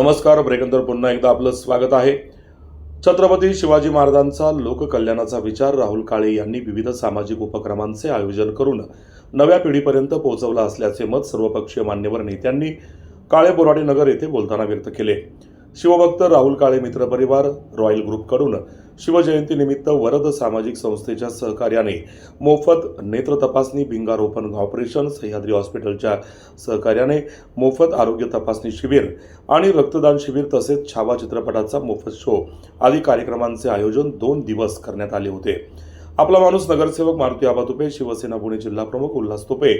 नमस्कार ब्रेकनंतर पुन्हा एकदा आपलं स्वागत आहे. छत्रपती शिवाजी महाराजांचा लोककल्याणाचा विचार राहुल काळे यांनी विविध सामाजिक उपक्रमांचे आयोजन करून नव्या पिढीपर्यंत पोहोचवला असल्याचे मत सर्वपक्षीय मान्यवर नेत्यांनी काळे बोराडे नगर येथे बोलताना व्यक्त केले. शिवभक्त राहुल काळे मित्रपरिवार रॉयल ग्रुपकडून शिवजयंतीनिमित्त वरद सामाजिक संस्थेच्या सहकार्याने मोफत नेत्र तपासणी भिंगारोपण ऑपरेशन सह्याद्री हॉस्पिटलच्या सहकार्याने मोफत आरोग्य तपासणी शिबिर आणि रक्तदान शिबिर तसेच छावा चित्रपटाचा मोफत शो आदी कार्यक्रमांचे आयोजन दोन दिवस करण्यात आले होते. आपला माणूस नगरसेवक मारुती आबा तुपे शिवसेना पुणे जिल्हा प्रमुख उल्हास तुपे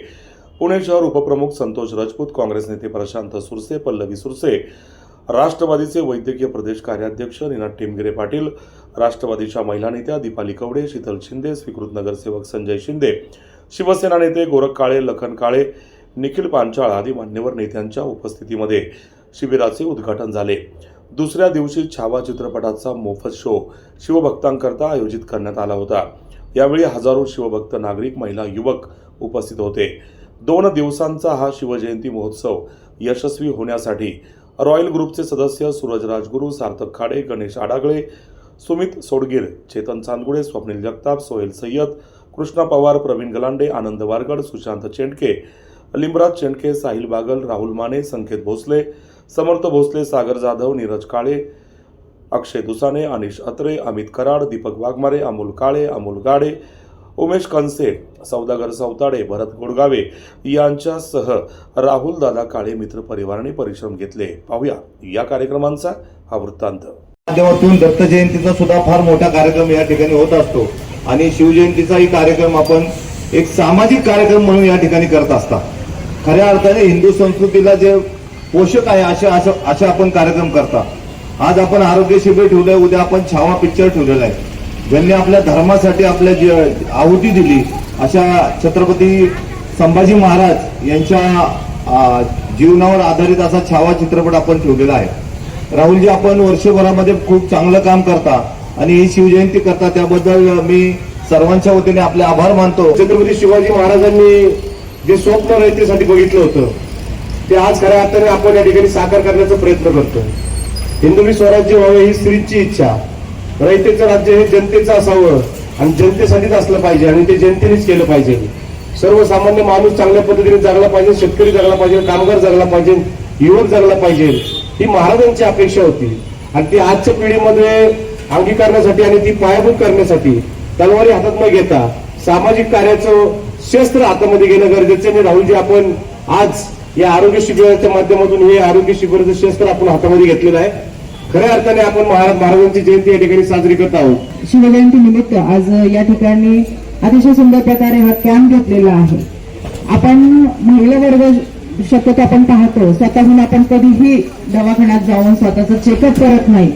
पुणे शहर उपप्रमुख संतोष राजपूत काँग्रेस नेते प्रशांत सुरसे पल्लवी सुरसे राष्ट्रवादीचे वैद्यकीय प्रदेश कार्याध्यक्ष निनाद टेमगिरे पाटील राष्ट्रवादीच्या महिला नेत्या दीपाली कवडे शीतल शिंदे स्वीकृत नगरसेवक संजय शिंदे शिवसेना नेते गोरख काळे लखन काळे निखिल पांचाळ आदी मान्यवर नेत्यांच्या उपस्थितीमध्ये शिबिराचे उद्घाटन झाले. दुसऱ्या दिवशी छावा चित्रपटाचा मोफत शो शिवभक्तांकरता आयोजित करण्यात आला होता. यावेळी हजारो शिवभक्त नागरिक महिला युवक उपस्थित होते. दोन दिवसांचा हा शिवजयंती महोत्सव यशस्वी होण्यासाठी रॉयल ग्रुपचे सदस्य सूरज राजगुरू सार्थक खाडे गणेश आडागळे सुमित सोडगीर चेतन चांदगुडे स्वप्नील जगताप सोहेल सय्यद कृष्णा पवार प्रवीण गलांडे आनंद वारगड सुशांत चेंडके लिंबराज चेंडके साहिल बागल राहुल माने संकेत भोसले समर्थ भोसले सागर जाधव नीरज काळे अक्षय दुसाने अनिश अत्रे अमित कराड दीपक वाघमारे अमोल काळे अमोल गाडे उमेश कनसे सौदागर सौताडे भरत गोडगावे यांच्यासह राहुल दादा काळे मित्र परिवाराने परिश्रम घेतले. पाहूया या कार्यक्रमांचा हा वृत्तांत. माध्यमातून दत्त जयंतीचा सुद्धा फार मोठा कार्यक्रम या ठिकाणी होत असतो आणि शिवजयंतीचाही कार्यक्रम आपण एक सामाजिक कार्यक्रम म्हणून या ठिकाणी करत असता खऱ्या अर्थाने हिंदू संस्कृतीला जे पोषक आहे अशा असे असे आपण कार्यक्रम करता आज आपण आरोग्य शिबिर ठेवलंय उद्या आपण छावा पिक्चर ठेवलेला आहे. ज्यांनी आपल्या धर्मासाठी आपल्या जी आहुती दिली अशा छत्रपती संभाजी महाराज यांच्या जीवनावर आधारित असा छावा चित्रपट आपण ठेवलेला आहे. राहुलजी आपण वर्षभरामध्ये खूप चांगलं काम करता आणि ही शिवजयंती करता त्याबद्दल मी सर्वांच्या वतीने आपले आभार मानतो. छत्रपती शिवाजी महाराजांनी जे स्वप्न रयतेसाठी बघितलं होतं ते आज खऱ्या अर्थाने आपण या ठिकाणी साकार करण्याचा प्रयत्न करतो. हिंदवी स्वराज्य व्हावे ही स्त्रीची इच्छा. रयतेचं राज्य हे जनतेचं असावं आणि जनतेसाठीच असलं पाहिजे आणि ते जनतेनेच केलं पाहिजे. सर्वसामान्य माणूस चांगल्या पद्धतीने जगला पाहिजे शेतकरी जगला पाहिजे कामगार जगला पाहिजे युवक जगला पाहिजे ही महाराजांची अपेक्षा होती. आणि ती आजच्या पिढीमध्ये अंगीकारण्यासाठी आणि ती पायाभूत करण्यासाठी तलवारी हातात न घेता सामाजिक कार्याचं शस्त्र हातामध्ये घेणं गरजेचं आणि राहुलजी आपण आज या आरोग्य शिबिराच्या माध्यमातून हे आरोग्य शिबिराचं शस्त्र आपण हातामध्ये घेतलेलं आहे. खऱ्या अर्थाने आपण महाराज महाराजांची जयंती या ठिकाणी साजरी करत आहोत. शिवजयंती निमित्त आज या ठिकाणी अतिशय सुंदर प्रकारे हा कॅम्प घेतलेला आहे. आपण महिला वर्ग शक्यतो आपण पाहतो स्वतःहून आपण कधीही दवाखान्यात जाऊन स्वतःचं चेकअप करत नाही.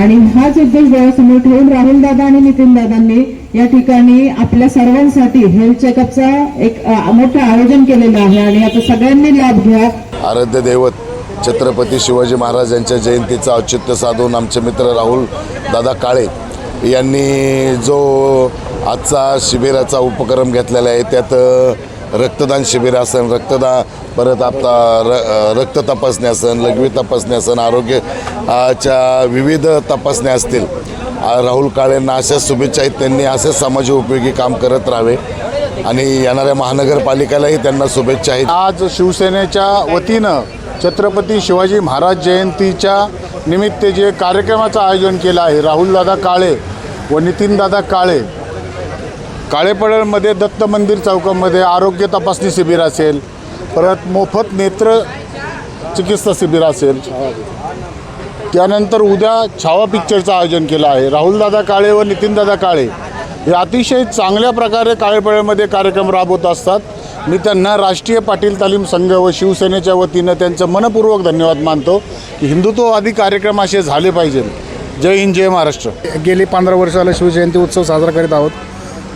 आणि हाच उद्देश डोळ्यासमोर ठेवून राहुल दादा आणि नितीन दादांनी या ठिकाणी आपल्या सर्वांसाठी हेल्थ चेकअपचा एक मोठं आयोजन केलेलं आहे. आणि आता सगळ्यांनी लाभ घ्या. आराध्य दैवत छत्रपती शिवाजी महाराज यांच्या जयंतीचं औचित्य साधून आमचे मित्र राहुल दादा काळे यांनी जो आजचा शिबिराचा उपक्रम घेतलेला आहे त्यात रक्तदान शिबिर असन रक्तदान परत आपला र रक्त तपासणी असन लघवी तपासणी असन आरोग्याच्या विविध तपासण्या असतील. राहुल काळेंना अशाच शुभेच्छा आहेत त्यांनी असेच समाज उपयोगी काम करत राहावे आणि येणाऱ्या महानगरपालिकेलाही त्यांना शुभेच्छा आहेत. आज शिवसेनेच्या वतीनं छत्रपती शिवाजी महाराज जयंतीच्या निमित्त जे कार्यक्रमाचं आयोजन केलं आहे राहुलदादा काळे व नितीनदादा काळे काळेपडळमध्ये दत्त मंदिर चौकामध्ये आरोग्य तपासणी शिबिर असेल परत मोफत नेत्र चिकित्सा शिबिर असेल. त्यानंतर उद्या छावा पिक्चरचं आयोजन केलं आहे. राहुलदादा काळे व नितीनदादा काळे हे अतिशय चांगल्या प्रकारे काळेपडळमध्ये कार्यक्रम राबवत असतात. मी त्यांना राष्ट्रीय पाटील तालीम संघ व शिवसेनेच्या वतीनं त्यांचं मनपूर्वक धन्यवाद मानतो की हिंदुत्ववादी कार्यक्रम असे झाले पाहिजेत. जय हिंद जय महाराष्ट्र. गेली पंधरा वर्षाला शिवजयंती उत्सव साजरा करीत आहोत.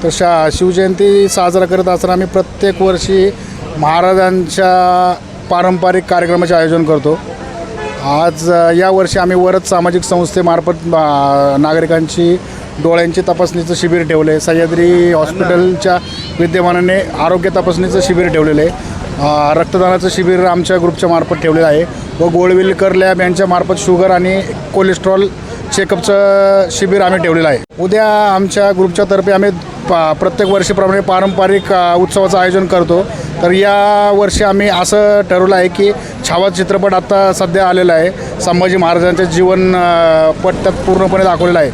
तर शा शिवजयंती साजरा करत असताना आम्ही प्रत्येक वर्षी महाराजांच्या पारंपरिक कार्यक्रमाचे आयोजन करतो. आज या यावर्षी आम्ही वरद सामाजिक संस्थेमार्फत नागरिकांची डोळ्यांची तपासणीचं शिबिर ठेवलं आहे. सह्याद्री हॉस्पिटलच्या विद्यमानाने आरोग्य तपासणीचं शिबिर ठेवलेलं आहे. रक्तदानाचं शिबिर आमच्या ग्रुपच्या मार्फत ठेवलेलं आहे व गोळविलकर लॅब यांच्यामार्फत शुगर आणि कोलेस्ट्रॉल चेकअपचं शिबिर आम्ही ठेवलेलं आहे. उद्या आमच्या ग्रुपच्या तर्फे आम्ही पा प्रत्येक वर्षीप्रमाणे पारंपरिक उत्सवाचं आयोजन करतो. तर या वर्षी आम्ही असं ठरवलं आहे की छावा चित्रपट आत्ता सध्या आलेला आहे. संभाजी महाराजांचं जीवन पट त्यात पूर्णपणे दाखवलेलं आहे.